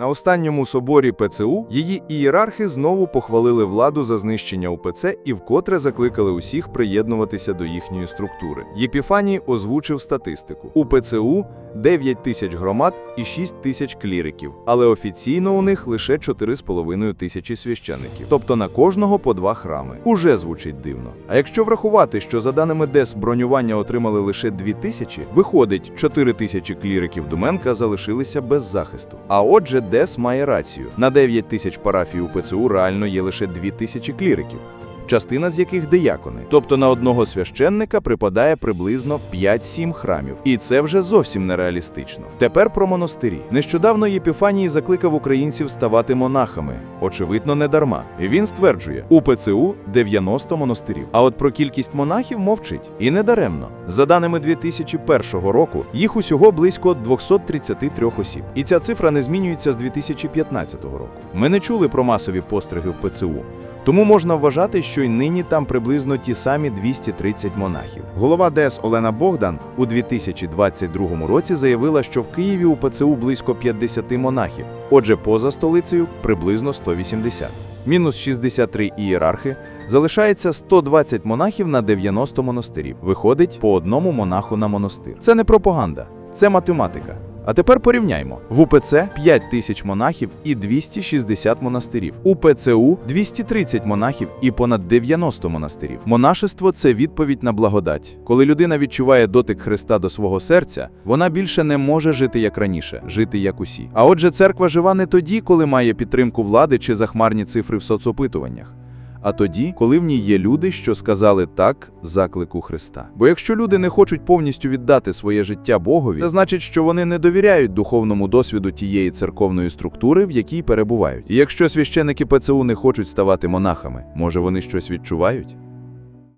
На останньому соборі ПЦУ її ієрархи знову похвалили владу за знищення УПЦ і вкотре закликали усіх приєднуватися до їхньої структури. Єпіфаній озвучив статистику. У ПЦУ 9 тисяч громад і 6 тисяч кліриків, але офіційно у них лише 4,5 тисячі священиків, тобто на кожного по два храми. Уже звучить дивно. А якщо врахувати, що за даними ДЕС бронювання отримали лише 2 тисячі, виходить, 4 тисячі кліриків Думенка залишилися без захисту. А отже, ДЕС має рацію. На 9 тисяч парафій у ПЦУ реально є лише 2 тисячі кліриків. Частина з яких диякони, тобто на одного священника припадає приблизно 5-7 храмів, і це вже зовсім нереалістично. Тепер про монастирі. Нещодавно Єпіфаній закликав українців ставати монахами. Очевидно, не дарма. Він стверджує, у ПЦУ 90 монастирів. А от про кількість монахів мовчить. І не даремно. За даними 2001 року, їх усього близько 233 осіб. І ця цифра не змінюється з 2015 року. Ми не чули про масові постриги в ПЦУ. Тому можна вважати, що й нині там приблизно ті самі 230 монахів. Голова ДЕС Олена Богдан у 2022 році заявила, що в Києві у ПЦУ близько 50 монахів, отже, поза столицею приблизно 180. Мінус 63 ієрархи, залишається 120 монахів на 90 монастирів. Виходить по одному монаху на монастир. Це не пропаганда, це математика. А тепер порівняймо: в УПЦ 5 тисяч монахів і 260 монастирів. У ПЦУ 230 монахів і понад 90 монастирів. Монашество це відповідь на благодать. Коли людина відчуває дотик Христа до свого серця, вона більше не може жити як раніше, жити як усі. А отже, церква жива не тоді, коли має підтримку влади чи захмарні цифри в соцопитуваннях. А тоді, коли в ній є люди, що сказали так заклику Христа. Бо якщо люди не хочуть повністю віддати своє життя Богові, це значить, що вони не довіряють духовному досвіду тієї церковної структури, в якій перебувають. І якщо священики ПЦУ не хочуть ставати монахами, може вони щось відчувають?